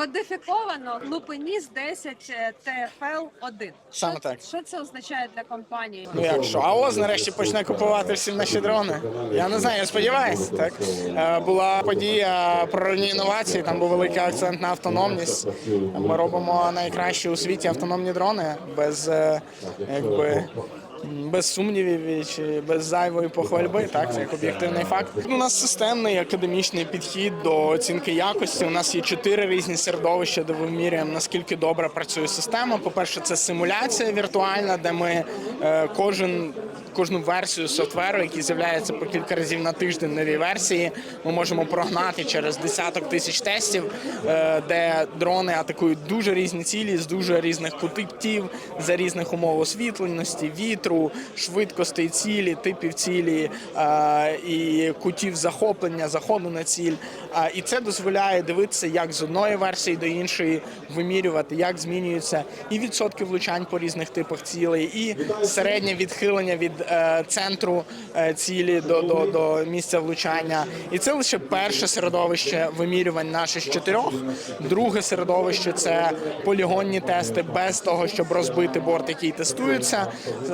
Кодифіковано Лупеніс 10 ТФЛ 1 Саме так. Що це означає для компанії? Ну як що, АОЗ нарешті почне купувати всі наші дрони. Я не знаю, я сподіваюся. Так Е, була подія про рівні інновації. Там був великий акцент на автономність. Ми робимо найкращі у світі автономні дрони без е, якби. Без сумнівів і чи без зайвої похвальби, так це як об'єктивний факт. У нас системний академічний підхід до оцінки якості. У нас є чотири різні середовища, де вимірюємо наскільки добре працює система. По перше, це симуляція віртуальна, де ми е, кожен кожну версію софтверу, який з'являється по кілька разів на тиждень нові версії, ми можемо прогнати через десяток тисяч тестів, е, де дрони атакують дуже різні цілі з дуже різних кутів, за різних умов освітленості, вітру, швидкостей цілі, типів цілі е, і кутів захоплення, заходу на ціль. І це дозволяє дивитися, як з одної версії до іншої вимірювати, як змінюються і відсотки влучань по різних типах цілей, і середнє відхилення від е, центру е, цілі до, до, до місця влучання. І це лише перше середовище вимірювань наше з чотирьох. Друге середовище це полігонні тести без того, щоб розбити борт, який тестується,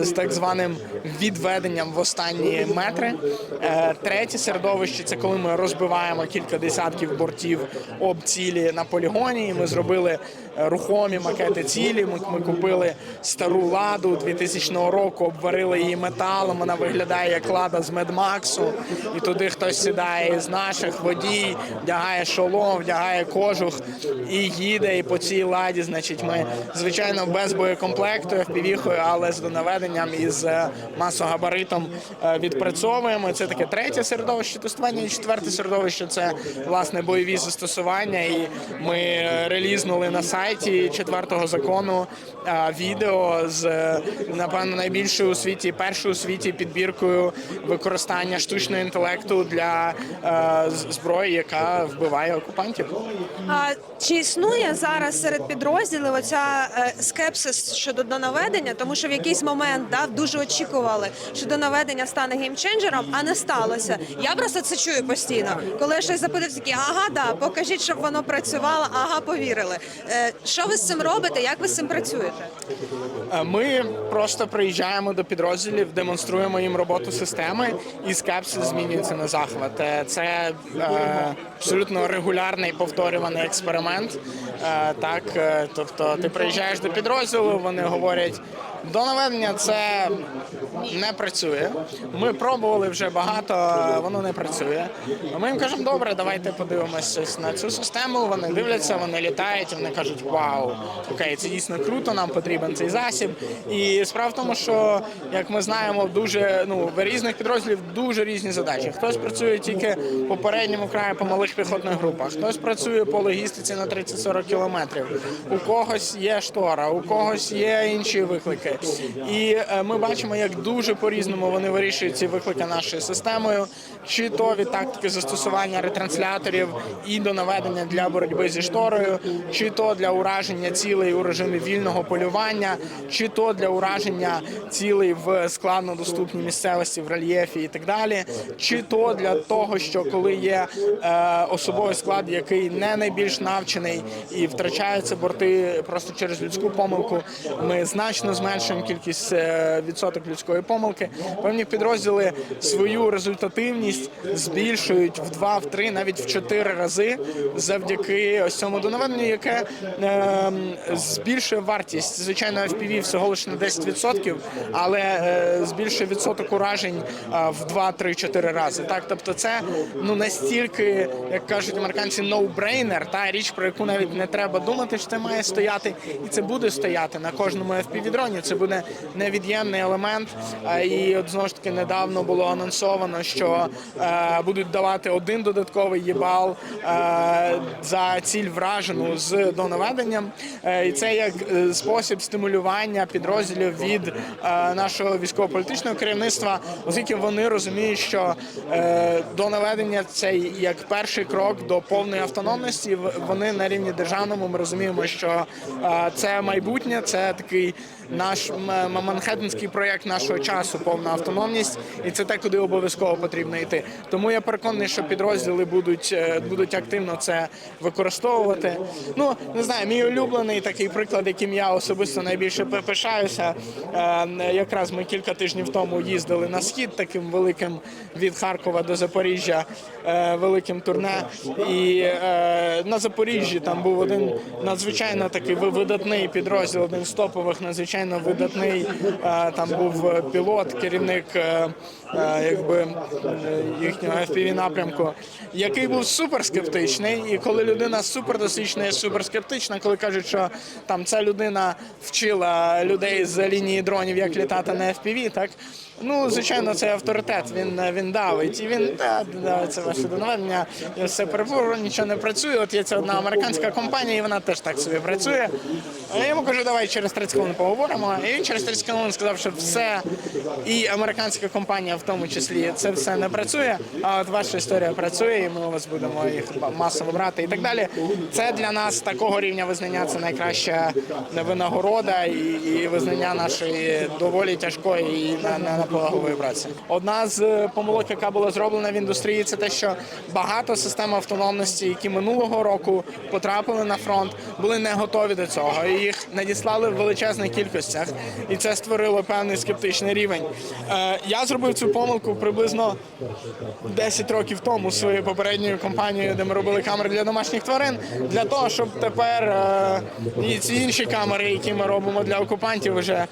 з так званим відведенням в останні метри. Е, Третє середовище це коли ми розбиваємо кілька десятків бортів об цілі на полігоні. Ми зробили е, рухомі макети цілі. Ми, ми купили стару ладу 2000 року, обварили її металом. Вона виглядає як лада з Медмаксу. І туди хтось сідає із наших водій, вдягає шолом, вдягає кожух і їде. І по цій ладі, значить, ми звичайно без боєкомплекту, FPV-хою, але з донаведенням і з е, масогабаритом е, відпрацьовуємо. Це таке третє середовище тестування. Четверте середовище це власне бойові застосування. І ми е, релізнули на сайті четвертого закону е, відео з е, напевно найбільшою у світі, першою у світі підбіркою використання штучного інтелекту для зброї, яка вбиває окупантів. А чи існує зараз серед підрозділів оця скепсис щодо донаведення? Тому що в якийсь момент да, дуже очікували, що донаведення стане геймченджером, а не сталося. Я просто це чую постійно. Коли я щось запитав, такі ага, да, покажіть, щоб воно працювало, ага, повірили. Е, що ви з цим робите? Як ви з цим працюєте? Е, Ми просто приїжджаємо до підрозділів, демонструємо їм роботу системи, і скепсис змінюється на захват. Е, Це е, абсолютно регулярний повторюваний експеримент. Е, так, е, тобто, ти приїжджаєш до підрозділу, вони говорять. До наведення це не працює. Ми пробували вже багато, воно не працює. Ми їм кажемо, добре, давайте подивимося на цю систему. Вони дивляться, вони літають, вони кажуть, вау, окей, це дійсно круто, нам потрібен цей засіб. І справа в тому, що як ми знаємо, дуже ну в різних підрозділів дуже різні задачі. Хтось працює тільки по передньому краю по малих піхотних групах, хтось працює по логістиці на 30-40 кілометрів. У когось є штора, у когось є інші виклики. І е, ми бачимо, як дуже по-різному вони вирішують ці виклики нашою системою, чи то від тактики застосування ретрансляторів і до наведення для боротьби зі шторою, чи то для ураження цілей у режимі вільного полювання, чи то для ураження цілей в складно доступній місцевості в рельєфі і так далі, чи то для того, що коли є е, особовий склад, який не найбільш навчений і втрачаються борти просто через людську помилку, ми значно зменшуємо кількість е, відсоток людської помилки. Певні підрозділи свою результативність збільшують в два, в три, навіть в чотири рази завдяки ось цьому донаведенню, яке е, збільшує вартість. Звичайно, FPV всього лише на 10%, але е, збільшує відсоток уражень в 2, 3, 4 рази. Так, тобто, це ну настільки, як кажуть американці, no-brainer, та річ, про яку навіть не треба думати, що це має стояти, і це буде стояти на кожному FPV-дроні. Це буде невід'ємний елемент. І от знову ж таки недавно було анонсовано, що е, будуть давати один додатковий їбал е, за ціль вражену з донаведенням. Е, І це як е, спосіб стимулювання підрозділів від е, нашого військово-політичного керівництва, оскільки вони розуміють, що е, донаведення це як перший крок до повної автономності. Вони на рівні державному ми розуміємо, що це майбутнє, це такий наш манхеттенський проєкт нашого часу, повна автономність, і це те, куди обов'язково потрібно йти. Тому я переконаний, що підрозділи будуть. будуть, е, активно це використовувати. Ну не знаю, мій улюблений такий приклад, яким я особисто найбільше пишаюся. Е, Якраз ми кілька тижнів тому їздили на схід таким великим від Харкова до Запоріжжя, е, великим турне. І на Запоріжжі там був один надзвичайно такий видатний підрозділ, один з топових, надзвичайно видатний. Е, Там був пілот, керівник е, е, якби їхнього FPV напрямку, який був супер скептичний. І коли людина супер досвідчена і супер скептична, коли кажуть, що там ця людина вчила людей з лінії дронів, як літати на FPV, так ну звичайно, це авторитет. Він він давить. І він да, да, це ваше доведення. Я все перепору, нічого не працює. От є ця одна американська компанія, і вона теж так собі працює. Я йому кажу, давай через 30 хвилин поговоримо. І він через 30 хвилин сказав, що все і американська компанія в тому числі це все не працює. А от ваша історія працює, і ми у вас будемо їх масово брати і так далі. Це для нас такого рівня визнання. Це найкраща винагорода і, і визнання нашої доволі тяжкої і на, на наполегливої праці. Одна з е, помилок, яка була зроблена в індустрії, це те, що багато систем автономності, які минулого року потрапили на фронт, були не готові до цього. І їх надіслали в величезних кількостях, і це створило певний скептичний рівень. Е, я зробив цю помилку приблизно 10 років тому своєю попередньою компанією, де ми робили камери для домашніх тварин, для того, щоб тепер е, і ці інші камери, які ми робимо для окупантів, вже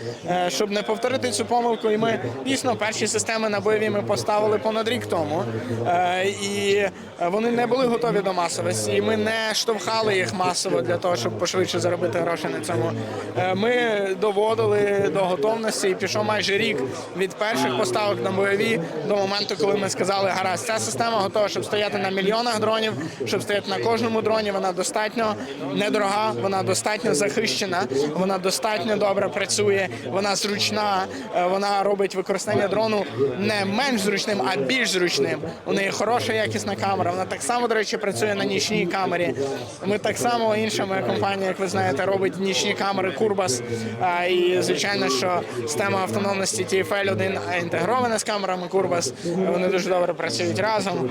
щоб не повторити цю помилку. І ми дійсно перші системи на бойові ми поставили понад рік тому, е, і вони не були готові до масовості. І ми не штовхали їх масово для того, щоб пошвидше заробити гроші на цьому. Е, Ми доводили до готовності і пішов майже рік від перших поставок на бойові до моменту, коли ми сказали, гаразд, ця система готова, щоб стояти на мільйонах дронів, щоб стояти на кожному дроні. Вона достатньо недорога, вона достатньо захищена, вона достатньо добре працює, вона зручна, е, вона робить використання дрону не менш зручним, а більш зручним. У неї хороша якісна камера. Вона так само, до речі, працює на нічній камері. Ми так само інша моя компанія, як ви знаєте, робить нічні камери Курбас. І звичайно, що система автономності TFL 1 інтегрована з камерами Курбас. Вони дуже добре працюють разом.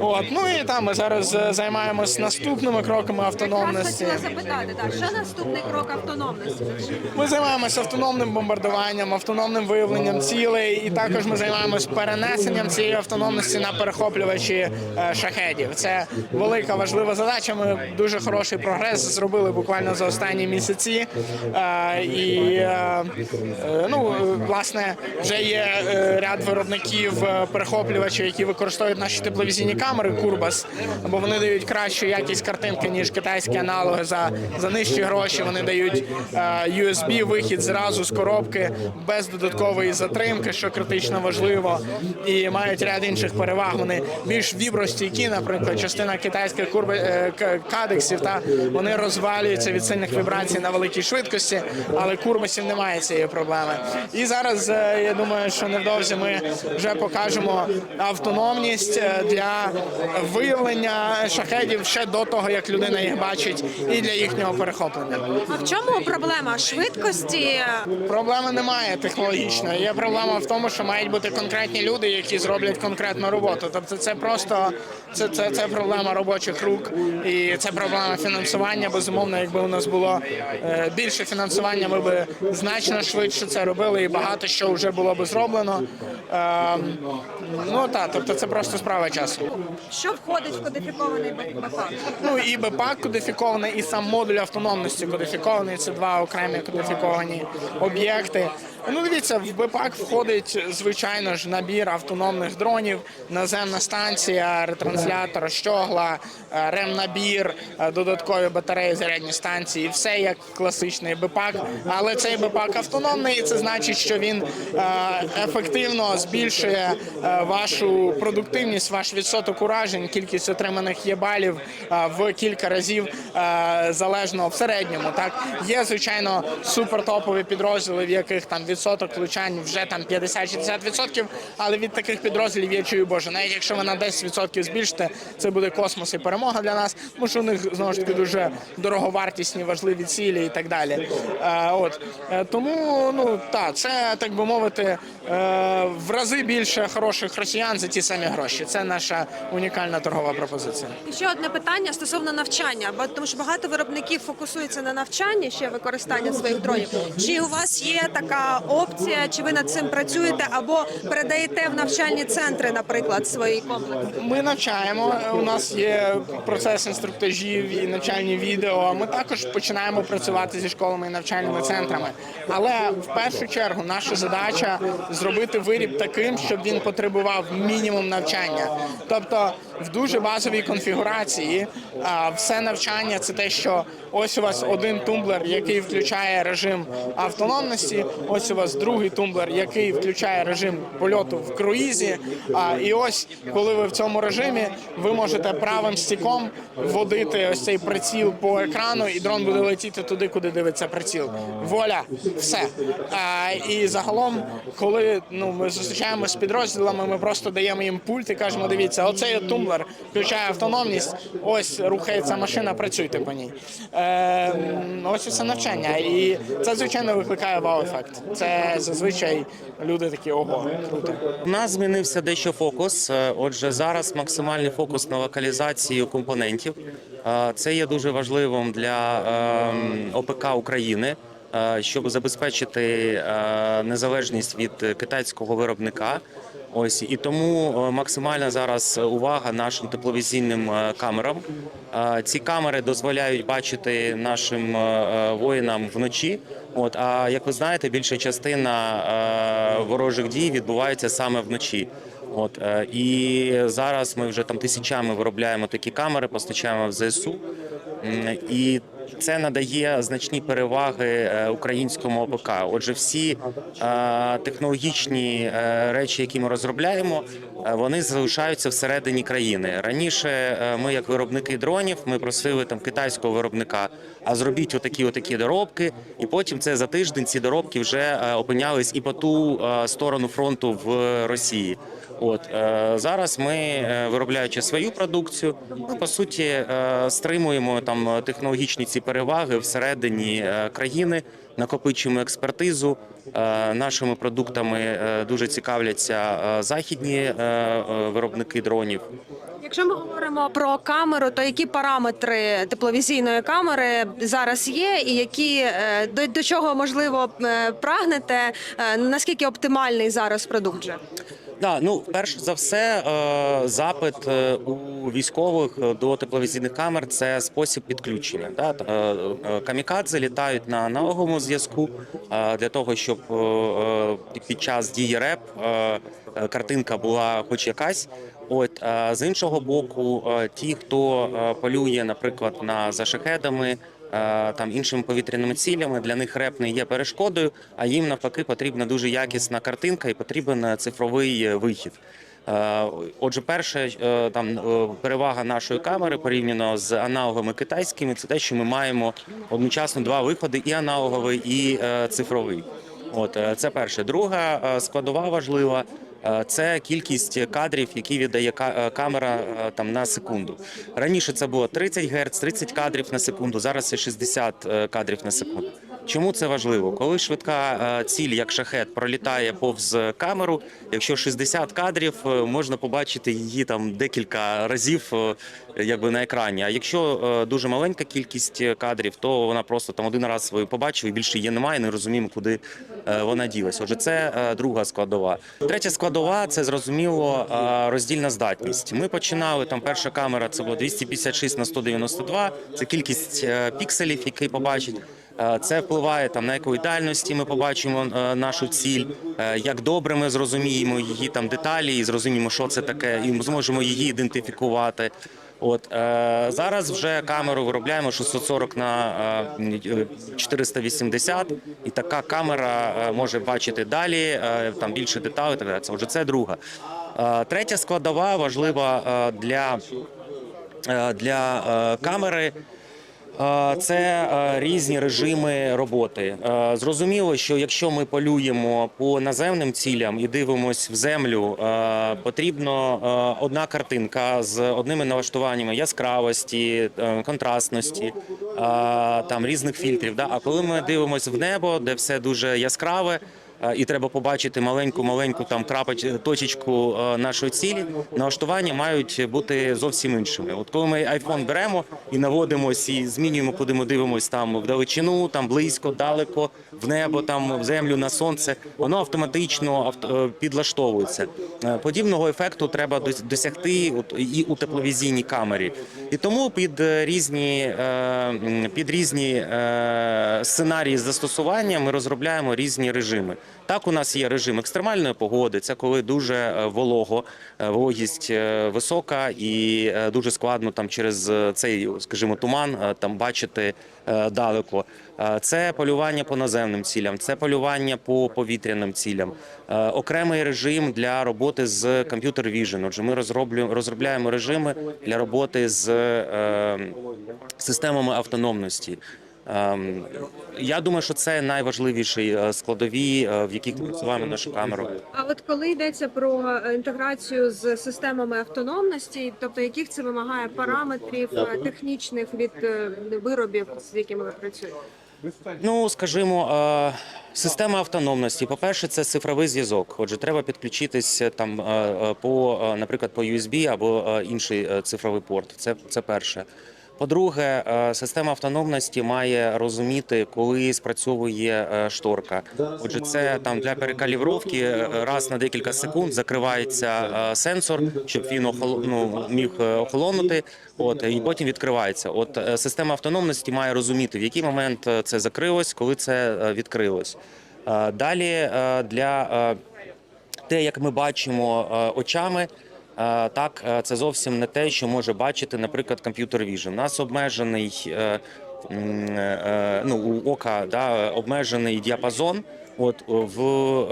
От ну і там ми зараз е, займаємось наступними кроками Якраз автономності. хотіла запитати, так, що наступний крок автономності? Ми займаємося автономним бомбардуванням, автономним виявленням цілей, і також ми займаємось перенесенням цієї автономності на перехоплювачі е, шахедів. Це велика важлива задача. Ми дуже хороший прогрес зробили буквально за останні місяці. Е, І е, ну власне вже є ряд виробників перехоплювачів, які використовують наші тепловізійні камери Курбас, бо вони дають кращу якість картинки ніж китайські аналоги за, за нижчі гроші. Вони дають USB вихід зразу з коробки без додаткової затримки, що критично важливо, і мають ряд інших переваг. Вони більш вібростійкі, наприклад, частина китайських курби е, кадексів, та вони розвалюються від сильних вібрацій на великій швидкості, але курбасів немає цієї проблеми. І зараз е, я думаю, що невдовзі ми вже покажемо автономність е, для виявлення шахедів ще до того, як людина їх бачить, і для їхнього перехоплення. А в чому проблема швидкості? Проблеми немає технологічної. Є проблема в тому, що мають бути конкретні люди, які зроблять конкретну роботу. Тобто, це просто це, це, це проблема робочих рук і це проблема фінансування. Безумовно, якби у нас було е, більше фінансування, ми б значно швидше це робили, і багато що вже було б зроблено. Е, ну так, тобто це просто справа часу. Що входить в кодифікований БК? Ну і БПАК кодифікований, і сам модуль автономності кодифікований. Це два окремі кодифіковані об'єкти. Ну, дивіться, в БПАК входить звичайно ж набір автономних дронів, наземна станція, ретранслятор, щогла, е, ремнабір, е, додаткові батареї, зарядні станції, все як класичний БПАК. Але цей БПАК автономний, і це значить, що він е, ефективно збільшує вашу продуктивність, ваш відсоток уражень, кількість отриманих є балів е, в кілька разів залежно в середньому. Так є звичайно супертопові підрозділи, в яких там відсоток влучань вже там 50-60%, але від таких підрозділів я чую, боже, навіть якщо ви на 10% збільшите, це буде космос і перемога для нас, тому що у них знову ж таки дуже дороговартісні, важливі цілі і так далі. Е, от Е, тому ну так, це так би мовити, е, в рази більше хороших росіян за ті самі гроші. Це наша унікальна торгова пропозиція. І ще одне питання стосовно навчання, бо тому що багато виробників фокусуються на навчанні ще використання своїх дронів. Чи у вас є така опція, чи ви над цим працюєте, або передаєте в навчальні центри, наприклад, свої комплекси? Ми навчаємо. У нас є процес інструктажів і навчальні відео. Ми також починаємо працювати зі школами і навчальними центрами. Але в першу чергу наша задача зробити виріб таким, щоб він потребував мінімум навчання. Тобто в дуже базовій конфігурації все навчання це те, що ось у вас один тумблер, який включає режим автономності. Ось у вас другий тумблер, який включає режим польоту в круїзі. А, і ось коли ви в цьому режимі, ви можете правим стіком вводити ось цей приціл по екрану, і дрон буде летіти туди, куди дивиться приціл. Воля, все. А, і загалом, коли ну ми зустрічаємося з підрозділами, ми просто даємо їм пульт і кажемо: дивіться, оцей тумблер включає автономність. Ось рухається машина, працюйте по ній. Е, ось це навчання. І це звичайно викликає вау-ефект. Це зазвичай люди такі ого, круто. У нас змінився дещо фокус. Е, Отже, зараз максимальний фокус на локалізацію компонентів. Е, Це є дуже важливим для ем, ОПК України, е, щоб забезпечити незалежність від китайського виробника. Ось і тому е, максимальна зараз увага нашим тепловізійним е, камерам. Е, Ці камери дозволяють бачити нашим е, е, воїнам вночі. От а як ви знаєте, більша частина е, ворожих дій відбувається саме вночі. От е, і зараз ми вже там тисячами виробляємо такі камери, постачаємо в ЗСУ. І це надає значні переваги е, українському ОПК. Отже, всі е, технологічні речі, які ми розробляємо, вони залишаються всередині країни. Раніше ми, як виробники дронів, ми просили там китайського виробника, а зробіть отакі отакі доробки, і потім це за тиждень ці доробки вже опинялись і по ту сторону фронту в Росії. От е, зараз ми, е, виробляючи свою продукцію, ми по суті е, стримуємо там технологічні ці переваги всередині країни, накопичуємо експертизу. Нашими продуктами дуже цікавляться західні виробники дронів. Якщо ми говоримо про камеру, то які параметри тепловізійної камери зараз є, і які до, до чого можливо прагнете? Наскільки оптимальний зараз продукт? Да, ну перш за все, е, запит е, у військових до тепловізійних камер це спосіб підключення. Да? Е, Камікадзе літають на аналоговому зв'язку для того, щоб під час дії РЕП картинка була хоч якась. От з іншого боку, ті, хто полює, наприклад, на за шахедами, там іншими повітряними цілями, для них реп не є перешкодою, а їм навпаки потрібна дуже якісна картинка і потрібен е, цифровий е, вихід. Е, Отже, перша е, там е, перевага нашої камери порівняно з аналогами китайськими, це те, що ми маємо одночасно два виходи: і аналоговий, і е, цифровий. От е, це перше. Друга е, складова важлива. Е, Це кількість кадрів, які віддає е, камера е, там на секунду. Раніше це було 30 Гц, 30 кадрів на секунду. Зараз це 60 е, кадрів на секунду. Чому це важливо? Коли швидка е, ціль, як шахет, пролітає повз камеру, якщо 60 кадрів, е, можна побачити її там декілька разів, е, якби на екрані. А якщо дуже маленька кількість кадрів, то вона просто там один раз побачив і більше її немає, не розуміємо, куди вона ділась. Отже, це друга складова. Третя складова це зрозуміло роздільна здатність. Ми починали там. Перша камера це було 256 на 192, Це кількість пікселів, які побачить. Е, Це впливає там на якої дальності ми побачимо е, нашу ціль, е, як добре ми зрозуміємо її там деталі і зрозуміємо, що це таке, і зможемо її ідентифікувати. От зараз вже камеру виробляємо 640 на е, 480, і така камера може бачити далі, там більше деталей. Так далі. Це вже це друга. Третя складова важлива для, для камери. Це різні режими роботи. Зрозуміло, що якщо ми полюємо по наземним цілям і дивимось в землю, потрібно одна картинка з одними налаштуваннями яскравості, е, контрастності, там різних фільтрів. А коли ми дивимося в небо, де все дуже яскраве. Е, І треба побачити маленьку маленьку там крапоч точечку е, нашої цілі. Налаштування мають бути зовсім іншими. От коли ми iPhone беремо і наводимось і змінюємо, куди ми дивимося там вдалечину, там близько, далеко, в небо, там в землю, на сонце, воно автоматично авт- е, підлаштовується. Е, Подібного ефекту треба досягти і у тепловізійній камері. І тому під е, різні е, під різні е, сценарії застосування ми розробляємо різні режими. Так, у нас є режим екстремальної погоди. Це коли дуже е, волого, е, вологість е, висока і дуже складно там через цей, скажімо, туман там бачити далеко. Це полювання по наземним цілям, це полювання по повітряним цілям. Окремий режим для роботи з Computer Vision. Отже, ми розроблюємо розробляємо режими для роботи з системами автономності. Ем, Я думаю, що це найважливіші е, складові, е, в яких ми працюємо нашу камеру. А от коли йдеться про е, інтеграцію з системами автономності, тобто яких це вимагає параметрів технічних від виробів, з якими ви працюєте? Ну, скажімо, система автономності. По-перше, це цифровий зв'язок. Отже, треба підключитись там по, наприклад, по USB або інший цифровий порт. Це, це перше. По-друге, е, система автономності має розуміти, коли спрацьовує е, шторка. Отже, це там для перекалібровки е, раз на декілька секунд закривається сенсор, щоб він охол... ну, міг охолонути. От і потім відкривається. От система автономності має розуміти, в який момент це закрилось, коли це відкрилось. Далі для те, як ми бачимо очами. Е, Так, е, це зовсім не те, що може бачити, наприклад, комп'ютер Vision. У нас обмежений е, ну, у ока да, обмежений діапазон. От в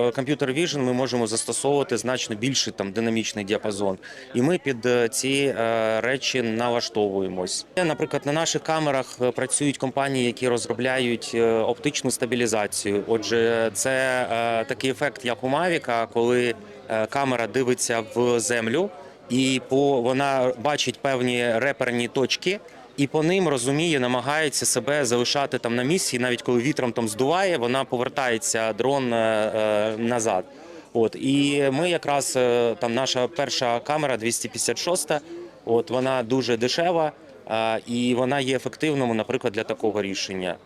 е, комп'ютер Vision ми можемо застосовувати значно більший там динамічний діапазон, і ми під е, ці е, речі налаштовуємось. Наприклад, на наших камерах е, працюють компанії, які розробляють е, оптичну стабілізацію. Отже, це е, такий ефект, як у Mavic, коли е, камера дивиться в землю, і по вона бачить певні реперні точки. І по ним розуміє, намагається себе залишати там на місці. Навіть коли вітром там здуває, вона повертається дрон е, е, назад. От і ми якраз е, там наша перша камера 256, От вона дуже дешева, е, і вона є ефективною, наприклад, для такого рішення.